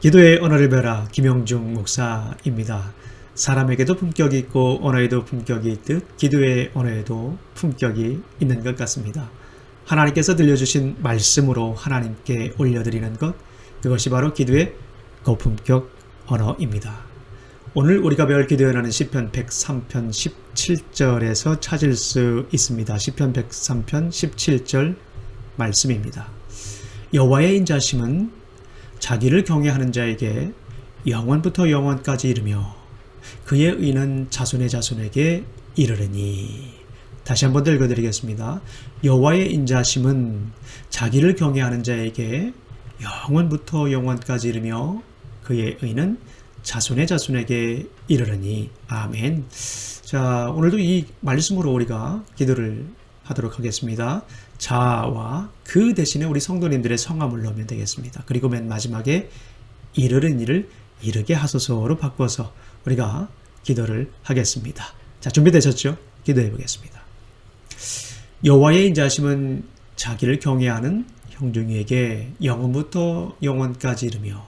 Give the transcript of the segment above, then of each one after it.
기도의 언어를 배라 김영중 목사입니다. 사람에게도 품격이 있고 언어에도 품격이 있듯 기도의 언어에도 품격이 있는 것 같습니다. 하나님께서 들려주신 말씀으로 하나님께 올려드리는 것 그것이 바로 기도의 고품격 언어입니다. 오늘 우리가 배울 기도의 언어는 시편 103편 17절에서 찾을 수 있습니다. 시편 103편 17절 말씀입니다. 여호와의 인자심은 자기를 경외하는 자에게 영원부터 영원까지 이르며 그의 의는 자손의 자손에게 이르르니 다시 한번 더 읽어드리겠습니다. 여호와의 인자심은 자기를 경외하는 자에게 영원부터 영원까지 이르며 그의 의는 자손의 자손에게 이르르니 아멘. 자 오늘도 이 말씀으로 우리가 기도를 하도록 하겠습니다. 자와 그 대신에 우리 성도님들의 성함을 넣으면 되겠습니다. 그리고 맨 마지막에 이르는 일을 이르게 하소서로 바꿔서 우리가 기도를 하겠습니다. 자, 준비되셨죠? 기도해 보겠습니다. 여호와의 인자심은 자기를 경외하는 형중이에게 영원부터 영원까지 이르며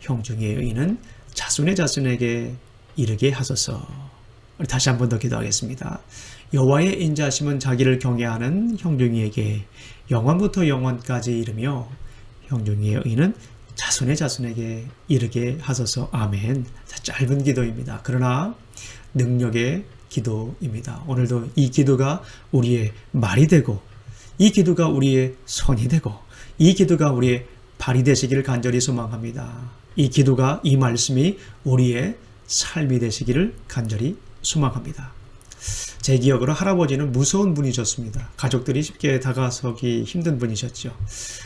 형중의 의는 자손의 자손에게 이르게 하소서. 우리 다시 한 번 더 기도하겠습니다. 여호와의 인자심은 자기를 경외하는 형중이에게 영원부터 영원까지 이르며 형중이의 의는 자손의 자손에게 이르게 하소서 아멘. 짧은 기도입니다. 그러나 능력의 기도입니다. 오늘도 이 기도가 우리의 말이 되고 이 기도가 우리의 손이 되고 이 기도가 우리의 발이 되시기를 간절히 소망합니다. 이 기도가 이 말씀이 우리의 삶이 되시기를 간절히 소망합니다. 제 기억으로 할아버지는 무서운 분이셨습니다. 가족들이 쉽게 다가서기 힘든 분이셨죠.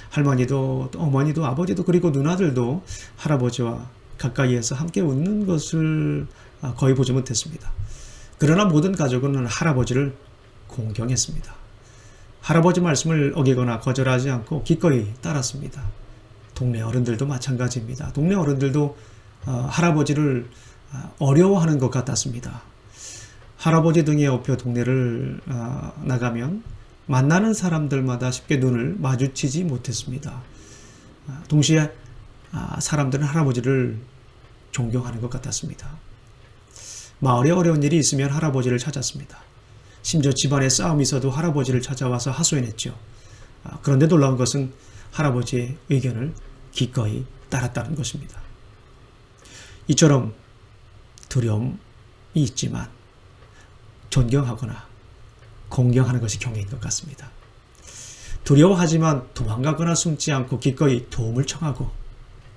할머니도 또 어머니도 아버지도 그리고 누나들도 할아버지와 가까이에서 함께 웃는 것을 아, 거의 보지 못했습니다. 그러나 모든 가족은 할아버지를 공경했습니다. 할아버지 말씀을 어기거나 거절하지 않고 기꺼이 따랐습니다. 동네 어른들도 마찬가지입니다. 동네 어른들도 어, 할아버지를 아, 어려워하는 것 같았습니다. 할아버지 등에 업혀 동네를 아, 나가면 만나는 사람들마다 쉽게 눈을 마주치지 못했습니다. 아, 동시에 아, 사람들은 할아버지를 존경하는 것 같았습니다. 마을에 어려운 일이 있으면 할아버지를 찾았습니다. 심지어 집안에 싸움이 있어도 할아버지를 찾아와서 하소연했죠. 아, 그런데 놀라운 것은 할아버지의 의견을 기꺼이 따랐다는 것입니다. 이처럼 두려움이 있지만 존경하거나 공경하는 것이 경애인 것 같습니다. 두려워하지만 도망가거나 숨지 않고 기꺼이 도움을 청하고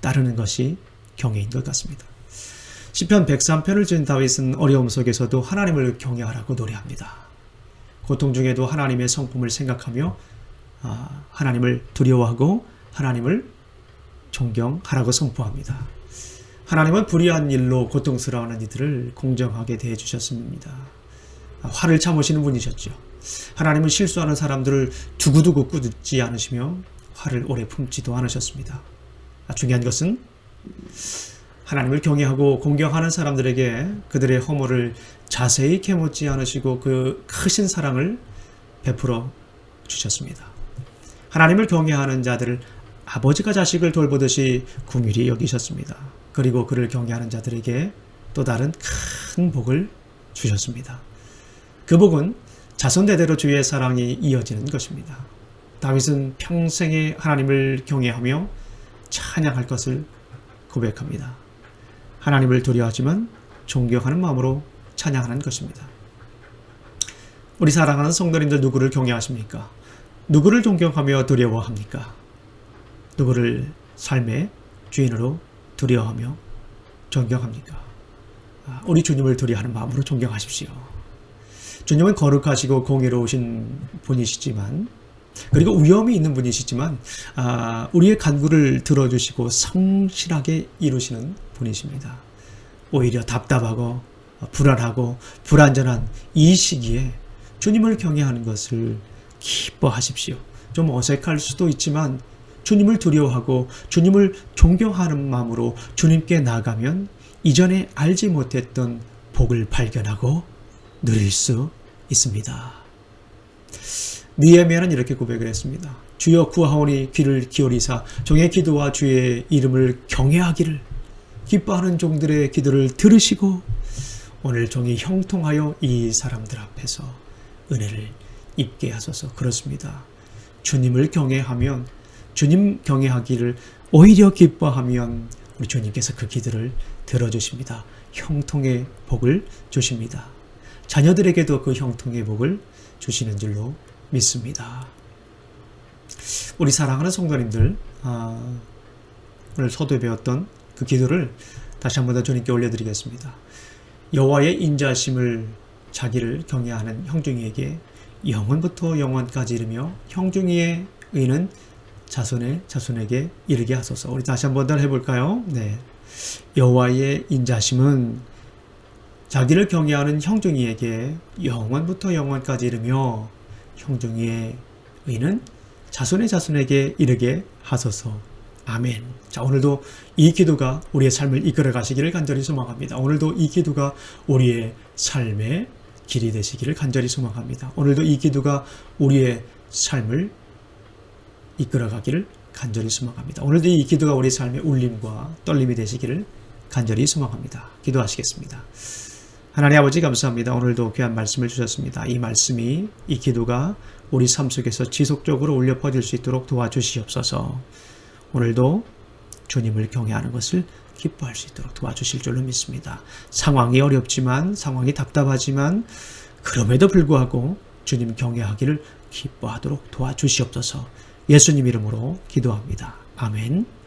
따르는 것이 경애인 것 같습니다. 시편 103편을 지은 다윗은 어려움 속에서도 하나님을 경외하라고 노래합니다. 고통 중에도 하나님의 성품을 생각하며 아, 하나님을 두려워하고 하나님을 존경하라고 선포합니다. 하나님은 불의한 일로 고통스러워하는 이들을 공정하게 대해 주셨습니다. 화를 참으시는 분이셨죠. 하나님은 실수하는 사람들을 두고두고 꾸짖지 않으시며 화를 오래 품지도 않으셨습니다. 중요한 것은 하나님을 경외하고 공경하는 사람들에게 그들의 허물을 자세히 캐묻지 않으시고 그 크신 사랑을 베풀어 주셨습니다. 하나님을 경외하는 자들을 아버지가 자식을 돌보듯이 궁휼히 여기셨습니다. 그리고 그를 경외하는 자들에게 또 다른 큰 복을 주셨습니다. 그 복은 자손 대대로 주의 사랑이 이어지는 것입니다. 다윗은 평생에 하나님을 경외하며 찬양할 것을 고백합니다. 하나님을 두려워하지만 존경하는 마음으로 찬양하는 것입니다. 우리 사랑하는 성도님들 누구를 경외하십니까? 누구를 존경하며 두려워합니까? 누구를 삶의 주인으로 두려워하며 존경합니까? 아, 우리 주님을 두려워하는 마음으로 존경하십시오. 주님은 거룩하시고 공의로우신 분이시지만 그리고 위험이 있는 분이시지만 아, 우리의 간구를 들어주시고 성실하게 이루시는 분이십니다. 오히려 답답하고 불안하고 불안전한 이 시기에 주님을 경외하는 것을 기뻐하십시오. 좀 어색할 수도 있지만 주님을 두려워하고 주님을 존경하는 마음으로 주님께 나가면 이전에 알지 못했던 복을 발견하고 누릴 수 있습니다. 니에미아는 이렇게 고백을 했습니다. 주여 구하오니 귀를 기울이사 종의 기도와 주의 이름을 경외하기를 기뻐하는 종들의 기도를 들으시고 오늘 종이 형통하여 이 사람들 앞에서 은혜를 입게 하소서 그렇습니다. 주님을 경외하면 주님 경외하기를 오히려 기뻐하면 우리 주님께서 그 기도를 들어주십니다. 형통의 복을 주십니다. 자녀들에게도 그 형통의 복을 주시는 줄로 믿습니다. 우리 사랑하는 성도님들, 아, 오늘 서두에 배웠던 그 기도를 다시 한 번 더 주님께 올려드리겠습니다. 여호와의 인자심을 자기를 경외하는 형중이에게 영원부터 영원까지 이르며 형중이의 의는 자손의 자손에게 이르게 하소서. 우리 다시 한 번 더 해볼까요? 네. 여호와의 인자심은 자기를 경외하는 형중이에게 영원부터 영원까지 이르며 형중이의 의는 자손의 자손에게 이르게 하소서. 아멘. 자, 오늘도 이 기도가 우리의 삶을 이끌어 가시기를 간절히 소망합니다. 오늘도 이 기도가 우리의 삶의 길이 되시기를 간절히 소망합니다. 오늘도 이 기도가 우리의 삶을 이끌어 가기를 간절히 소망합니다. 오늘도 이 기도가 우리 삶의 울림과 떨림이 되시기를 간절히 소망합니다. 기도하시겠습니다. 하나님 아버지 감사합니다. 오늘도 귀한 말씀을 주셨습니다. 이 말씀이 이 기도가 우리 삶 속에서 지속적으로 울려 퍼질 수 있도록 도와주시옵소서. 오늘도 주님을 경외하는 것을 기뻐할 수 있도록 도와주실 줄로 믿습니다. 상황이 어렵지만 상황이 답답하지만 그럼에도 불구하고 주님 경외하기를 기뻐하도록 도와주시옵소서. 예수님 이름으로 기도합니다. 아멘.